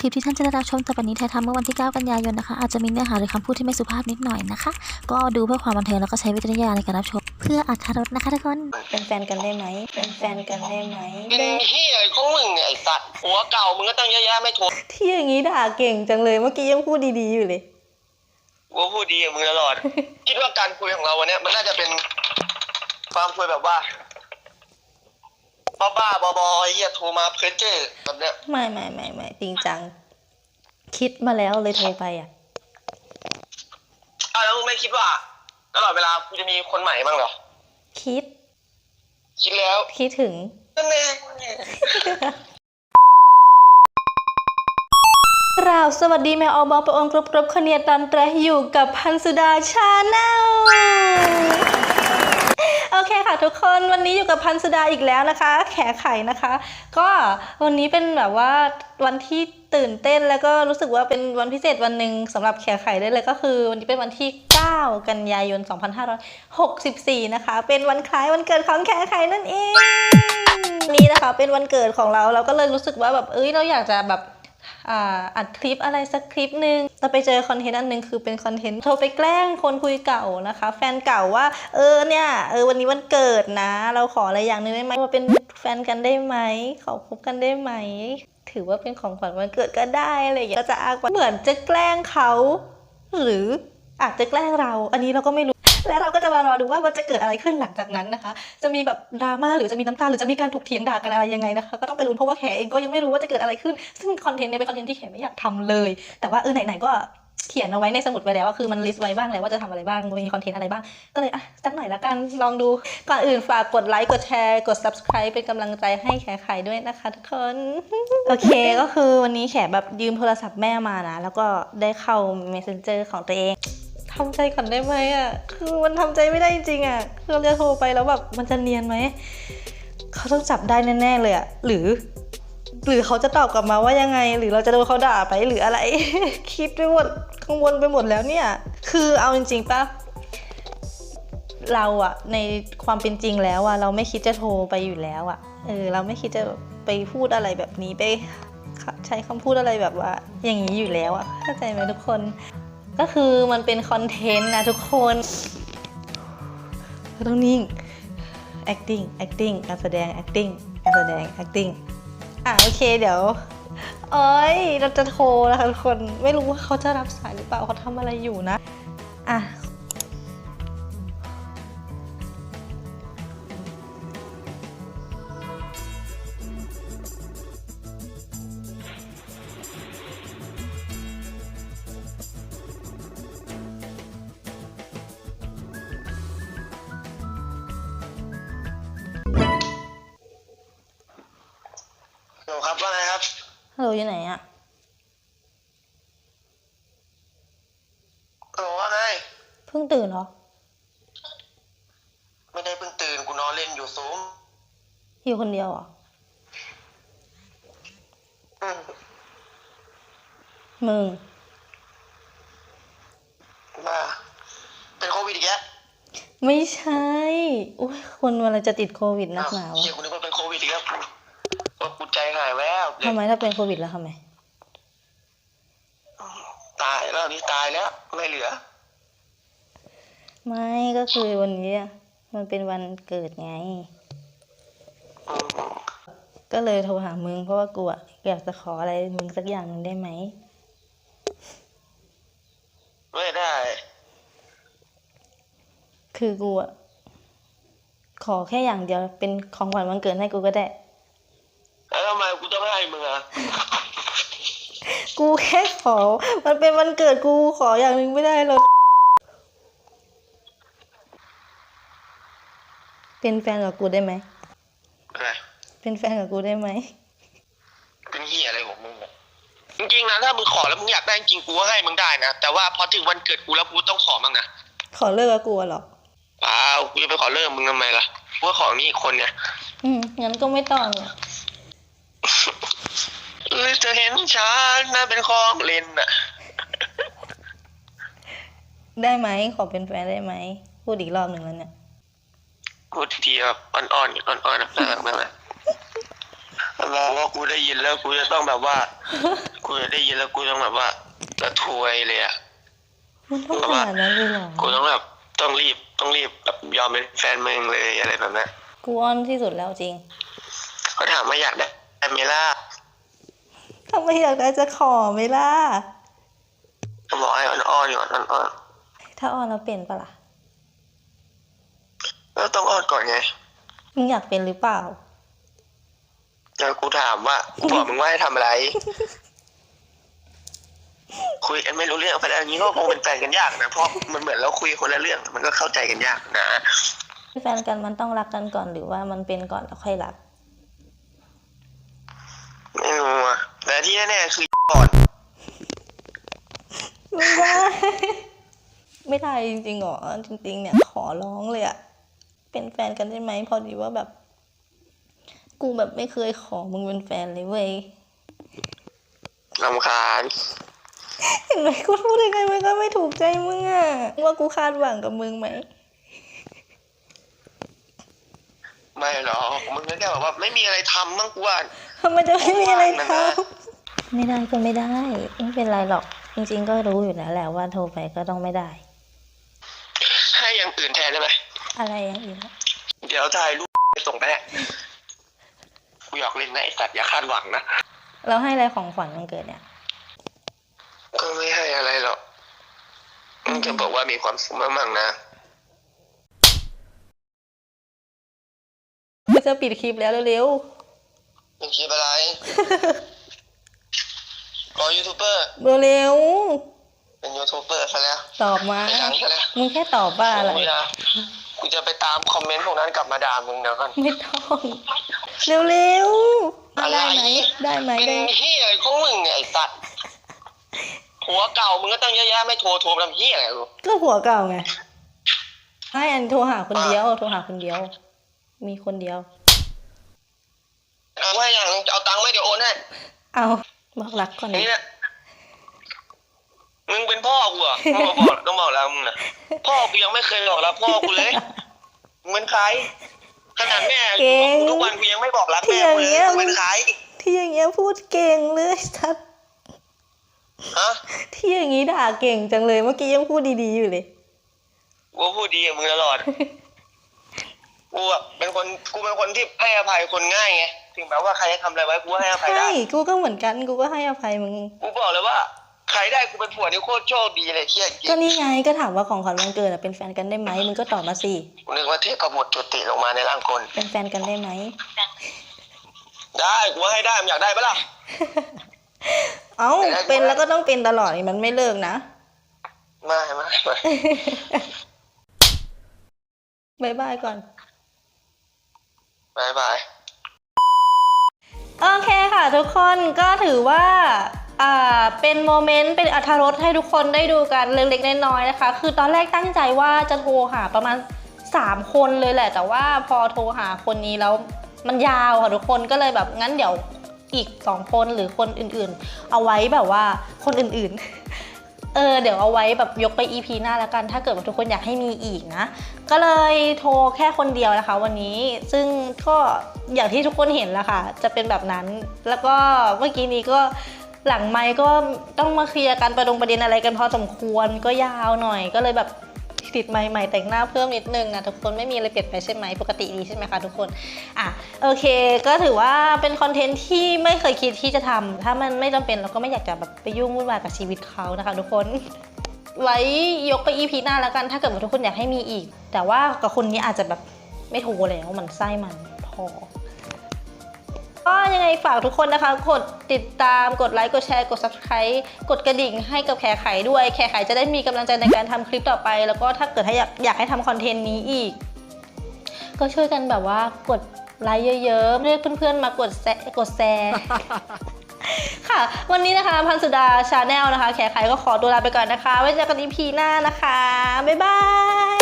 คลิปที่ท่านจะได้รับชมต่อไปนี้ถ่ายทำเมื่อวันที่ 9 กันยายนนะคะ อาจจะมีเนื้อหาหรือคำพูดที่ไม่สุภาพนิดหน่อยนะคะ ก็ดูเพื่อความบันเทิงแล้วก็ใช้วิจารณญาณในการรับชม เพื่ออรรถรสนะคะทุกคน เป็นแฟนกันได้ไหม เป็นแฟนกันได้ไหม เป็นเฮียของมึงไอ้สัตว์หัวเก่ามึงก็ตั้งเยอะแยะไม่ถูกที่อย่างนี้ด่าเก่งจังเลยเมื่อกี้ยังพูดดีๆอยู่เลยกูพูดดีกับมึงตลอด คิดว่าการคุยของเราวันเนี้ยมันน่าจะเป็นความคุยแบบว่า บ้าๆบอๆไอ้เฮียโทรมาเพ้อเจ้อแบบเนี้ยไม่ไม่ไม่ไม่จริงจัง คิดมาแล้วเลยโทรไปอะอ้าวแล้วมึงไม่คิดว่าตลอดเวลากูจะมีคนใหม่บ้างเหรอ คิด คิดแล้วคิดถึงนั่นเองกราบสวัสดีแม่ออบอประองค์กรบกรบขเนียตันแตรอยู่กับพันสุดาชาแนล โอเคค่ะทุกคนวันนี้อยู่กับพันสุดาอีกแล้วนะคะ แขไข่นะคะ ก็วันนี้เป็นแบบว่าวันที่ตื่นเต้นแล้วก็รู้สึกว่าเป็นวันพิเศษวันหนึ่งสำหรับแขไข่ได้เลยก็คือ วันนี้เป็นวันที่ 9 กันยายน 2564 นะคะ เป็นวันคล้ายวันเกิดของแขไข่นั่นเองนี่นะคะเป็นวันเกิดของเราเราก็เลยรู้สึกว่าแบบเอ้ยเราอยากจะแบบ อัดคลิปอะไรสักคลิปหนึ่งเราไปเจอคอนเทนต์อันหนึ่งคือเป็นคอนเทนต์โทรไปแกล้งคนคุยเก่านะคะ แฟนเก่าว่า เออเนี่ยเออวันนี้วันเกิดนะ เราขออะไรอย่างนึงได้ไหมว่าเป็นแฟนกันได้ไหมขอคบกันได้ไหม ถือว่าเป็นของขวัญวันเกิดก็ได้อะไรอย่างเงี้ยก็จะอ้างว่าเหมือนจะแกล้งเขา หรืออาจจะแกล้งเรา อันนี้เราก็ไม่รู้ และเราก็จะมารอดูว่ามันจะเกิดอะไรขึ้นหลังจากนั้นนะคะ จะมีแบบดราม่าหรือจะมีน้ำตาหรือจะมีการถูกเถียงด่ากันอะไรยังไงนะคะก็ต้องไปลุ้นเพราะว่าแขเองก็ยังไม่รู้ว่าจะเกิดอะไรขึ้น ซึ่งคอนเทนต์เนี่ยเป็นคอนเทนต์ที่แขไม่อยากทำเลย แต่ว่าเออไหนๆก็เขียนเอาไว้ในสมุดไว้แล้วว่าคือมันลิสต์ไว้บ้างแล้วว่าจะทำอะไรบ้างมีคอนเทนต์อะไรบ้าง ก็เลยอะสักหน่อยละกันลองดูก่อนอื่นฝากกดไลค์กดแชร์กด subscribe เป็นกำลังใจให้แขไข่ด้วยนะคะทุกคน โอเคก็คือวันนี้แขแบบยืมโทรศัพท์แม่มานะ แล้วก็ได้เข้า messenger ของตัวเอง ทำใจก่อนได้ไหมอะ คือมันทำใจไม่ได้จริงอะ คือเราจะโทรไปแล้วแบบมันจะเนียนไหม เขาต้องจับได้แน่ๆเลยอะ หรือ หรือเขาจะตอบกลับมาว่ายังไง หรือเราจะโดนเขาด่าไปหรืออะไร คิดไปหมดกังวลไปหมดแล้วเนี่ย คือเอาจริงๆปะเราอะในความเป็นจริงแล้วอะเราไม่คิดจะโทรไปอยู่แล้วอะเออเราไม่คิดจะไปพูดอะไรแบบนี้ไปใช้คำพูดอะไรแบบว่า อย่างนี้อยู่แล้วอะเข้าใจไหมทุกคน ก็คือมันเป็นคอนเทนต์นะทุกคนต้องนิ่ง acting acting การแสดง acting การแสดง acting อะโอเคเดี๋ยวเอ้ยเราจะโทรนะคะทุกคน ไม่รู้ว่าเขาจะรับสายหรือเปล่าเขาทำอะไรอยู่นะ อะ ฮัลโหลอยู่ไหนอะหนูว่าไง เพิ่งตื่นเหรอ ไม่ได้เพิ่งตื่นกูนอนเล่นอยู่ซูมอยู่คนเดียวเหรออืมมึง มาเป็นโควิดอีกแล้วไม่ใช่อุ้ยคนเวลาจะติดโควิดนักหนาวเฮียกูนึกว่า หายแวบเลยทำไมถ้าเป็นโควิดแล้วทำไม ตายแล้วนี่ตายแล้ว ไม่เหลือ ไม่ก็คือวันนี้อะมันเป็นวันเกิดไง อืมก็เลยโทรหามึงเพราะว่ากูอะอยากจะขออะไรมึงสักอย่างหนึ่งได้ไหม ไม่ได้ คือกูอะขอแค่อย่างเดียวเป็นของขวัญวันเกิดให้กูก็ได้ แล้วทำไมกูต้องให้มึงอะกูแค่ขอ มันเป็นวันเกิดกูขออย่างหนึ่งไม่ได้หรอกเป็นแฟนกับกูได้ไหม อะไรเป็นแฟนกับกูได้ไหม เป็นเฮียอะไรของมึงอะจริงๆนะถ้ามึงขอแล้วมึงอยากได้จริงกูก็ให้มึงได้นะแต่ว่าพอถึงวันเกิดกูแล้วกูต้องขอมั้งนะขอเลิกกับกูอะเหรอเปล่ากูจะไปขอเลิกมึงทำไมล่ะกูก็ขอมีอีกคนเนี่ย อืมงั้นก็ไม่ต้องอะ หรือจะเห็นฉันน่าเป็นของเล่นอะได้ไหมขอเป็นแฟนได้ไหม พูดอีกรอบหนึ่งแล้วเนี่ย พูดทีแบบอ่อนๆอ่อนๆนะน่ารักมากเลยเราว่ากูได้ยินแล้วกูจะต้องแบบว่า กูจะได้ยินแล้วกูต้องแบบว่าระทวยเลยอะมันต้องขนาดนั้นเลยเหรอกูต้องแบบต้องรีบต้องรีบแบบยอมเป็นแฟนมึงเลยอะไรแบบนั้นกูอ้อนที่สุดแล้วจริงเขาถามว่าอยากได้ ไหมล่ะทำไมอยากได้จะขอไหมล่ะ ก็บอกให้อ่อนๆก่อนอ่อนถ้าอ้อนแล้วเป็นปะล่ะ ๆก็ต้องอ่อนก่อนไง มึงอยากเป็นหรือเปล่า แล้วกูถามว่ากูบอกมึงว่าให้ทำอะไร คุยกันไม่รู้เรื่องเพราะอันนี้ก็คงเป็นแฟนกันยากนะเพราะมันเหมือนเราคุยคนละเรื่อง มันก็เข้าใจกันยากนะแฟนกันมันต้องรักกันก่อนหรือว่ามันเป็นก่อนแล้วค่อยรัก ไม่รู้อะแต่ที่แน่ๆคือก่อนไม่ได้ ไม่ได้จริงๆหรอจริง ๆ เนี่ย ขอร้องเลยอะเป็นแฟนกันได้ไหมพอดีว่าแบบ กูแบบไม่เคยขอมึงเป็นแฟนเลยเว้ยลำคาญเห็นไหมกูพูดยังไงมันก็ไม่ถูกใจมึงอะว่ากูคาดหวังกับมึงไหมไม่หรอกมึงก็แค่แบบว่า ไม่มีอะไรทำมั้งกูว่า ทำไมจะไม่มีอะไรทว่างนะำไม่ได้ก็ไม่ได้ ไม่เป็นไรหรอก จริง ๆ ก็รู้อยู่แล้วแหละว่าโทรไปก็ต้องไม่ได้ ให้อย่างอื่นแทนได้ไหมอะไรอย่างอื่นอะเดี๋ยวถ่ายรูปไปส่งไปให้กูอยากเล่นนะไอสัตว์อย่าคาดหวังนะเราให้อะไรของขวัญวันเกิดเนี่ยก็ไม่ให้อะไรหรอกมึงจะบอกว่ามีความสุขมากๆนะกูจะปิดคลิปแล้วเร็ว เป็นคลิปอะไรก็ยูทูบเบอร์ๆเร็วเป็นยูทูบเบอร์ซะแล้วๆตอบมาไปดังซะแล้วมึงแค่ตอบว่าอะไรกูจะกูจะไปตามคอมเมนต์พวกนั้นกลับมาด่ามึงเดี๋ยวก่อนไม่ต้องเร็วๆอะไรได้ไหมได้ไหมเป็นได้เฮียอะไรของมึงเนี่ยไอสัตว์หัวเก่ามึงก็ตั้งเยอะแยะไม่โทรโทรมาทำเฮียอะไรกูก็หัวเก่าไงให้อันโทรหาคนเดียวโทรหาคนเดียว มีคนเดียว เอาไว้อย่างจะเอาตังค์ไหม่เดี๋ยวโอนให้เอาบอกรักก่อนนี่ดิแหละมึงเป็นพ่อกูเหรอะมึงมาบอกต้องบอกแล้วมึงน่ะพ่อกูยังไม่เคยบอกแล้วพ่อกูเลยมึงเป็นใครขนาดแม่อยู่กับกูทุกวันกูยังไม่บอกรักแม่กูเลยมึงเป็นใครที่อย่างเงี้ยพูดเก่งเลยชัดฮะที่อย่างงี้ด่าเก่งจังเลยเมื่อกี้ยังพูดดีๆอยู่เลยกูพูดดีกับมึงตลอดกูอะเป็นคนกูเป็นคนที่ให้อภัยคนง่ายไง ถึงแม้ว่าใครจะทำอะไรไว้กูก็ให้อภัยใช่ได้กูก็เหมือนกันกูก็ให้อภัยมึงกูบอกเลยว่า ใครได้กูเป็นผัวนี่โคตรโชคดีเลยเชี่ยจริก็งนี่ไงก็ถามว่าของขวัญวันเกิดอะเป็นแฟนกันได้ไหมมึงก็ตอบมาสิกูนึกว่าเทพบุตรจุติลงมาในร่างคน เป็นแฟนกันได้ไหมได้กูให้ได้มึงอยากได้ปะล่ะเอ้าเป็นแล้วก็ต้องเป็นตลอดนี่มันไม่เลิกนะไม่ไม่ไม่บายบายก่อนบายบาย โอเคค่ะทุกคนก็ถือว่าเป็นโมเมนต์เป็นอัธรสให้ทุกคนได้ดูกันเล็กๆน้อยๆนะคะ คือตอนแรกตั้งใจว่าจะโทรหาประมาณ 3 คนเลยแหละ แต่ว่าพอโทรหาคนนี้แล้วมันยาวค่ะทุกคนก็เลยแบบงั้นเดี๋ยวอีก 2 คนหรือคนอื่นๆ เอาไว้แบบว่าคนอื่นๆ เออเดี๋ยวเอาไว้แบบยกไป EP หน้าแล้วกัน ถ้าเกิดว่าทุกคนอยากให้มีอีกนะ ก็เลยโทรแค่คนเดียวนะคะ วันนี้ซึ่งก็อย่างที่ทุกคนเห็นแล้วค่ะ จะเป็นแบบนั้น แล้วก็เมื่อกี้นี้ก็หลังไมค์ก็ต้องมาเคลียร์กันประดงประเด็นอะไรกันพอสมควรก็ยาวหน่อยก็เลยแบบ ติดไมค์ใหม่แต่งหน้าเพิ่มนิดนึงนะทุกคนไม่มีอะไรเปลี่ยนไปใช่ไหมปกติดีใช่ไหมคะทุกคนอะโอเค ก็ถือว่าเป็นคอนเทนต์ที่ไม่เคยคิดที่จะทำถ้ามันไม่จำเป็นเราก็ไม่อยากจะแบบไปยุ่งวุ่นวายกับชีวิตเขานะคะทุกคนไว้ยกไป EP หน้าแล้วกัน ถ้าเกิดว่าทุกคนอยากให้มีอีก แต่ว่ากับคนนี้อาจจะแบบไม่โทรแล้วมันไส้มันพอ ก็ยังไงฝากทุกคนนะคะ กดติดตามกดไลค์กดแชร์กด subscribe กดกระดิ่งให้กับแขกไขด้วยแขกไขจะได้มีกำลังใจในการทำคลิปต่อไป แล้วก็ถ้าเกิดให้อยากอยากให้ทำคอนเทนต์นี้อีก ก็ช่วยกันแบบว่ากดไลค์เยอะๆเรียกเพื่อนๆมากดแซะกดแชร์ค่ะ วันนี้นะคะพันสุดาชาแนลนะคะ แขกไขก็ขอตัวลาไปก่อนนะคะ ไว้เจอกันอีพีหน้านะคะ บ๊ายบาย